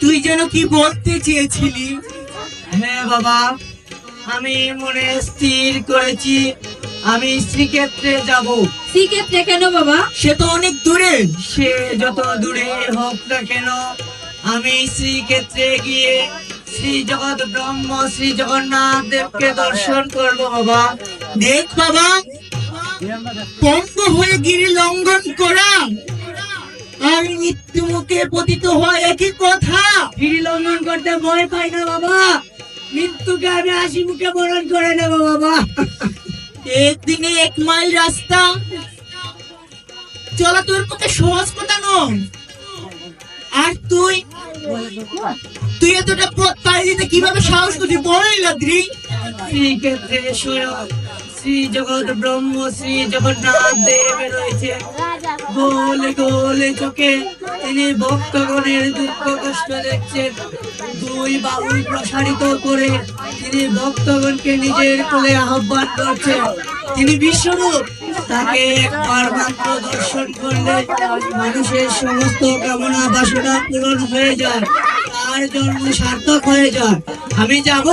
তুই যেন কি বলতে চেয়েছিলি? হ্যাঁ বাবা আমি মনে স্থির করেছি। আমি শ্রীক্ষেত্রে যাব। শ্রীক্ষেত্রে কেন বাবা? সে তো অনেক দূরে। সে যত দূরে হোক না কেন আমি শ্রীক্ষেত্রে গিয়ে শ্রী জগৎ ব্রহ্ম শ্রী জগন্নাথ দেবকে দর্শন করব বাবা। দেখ বাবা পঙ্গ হয়ে গিরি লঙ্ঘন করা আর মৃত্যু মুখে পতিত হয় একই কথা। করতে ভয় পাই না বাবা। মৃত্যুকে আমি হাসি মুখে বরণ করে নেব বাবা। একদিনে এক মাইল রাস্তা। চলা তোর পক্ষে সহজ কথা নয়। আর তুই? তুই এতটা পাড়ি দিতে কীভাবে সাহস করছিস বল লাদ্রি। শ্রীক্ষেত্রে শ্রী জগৎ ব্রহ্ম, শ্রী জগন্নাথ দেব রয়েছে। গোলে গোলে চোখে তিনি ভক্তগণের দুঃখ কষ্ট দেখছেন। দুই বাহু প্রসারিত করে তিনি ভক্তগণকে নিজের কোলে আহ্বান করছেন। তিনি বিশ্বরূপ। তাকে একবার মাত্র দর্শন করলে মানুষের সমস্ত কামনা বাসনা পূরণ হয়ে যায়। তার জন্ম সার্থক হয়ে যায়। আমি যাব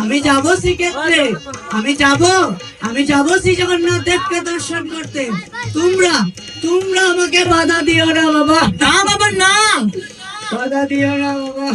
আমি যাব শ্রীক্ষেত্রে। আমি যাব আমি যাব শ্রী জগন্নাথ দেবকে দর্শন করতে। তোমরা তোমরা আমাকে বাধা দিও না বাবা না বাবা না বাধা দিও না বাবা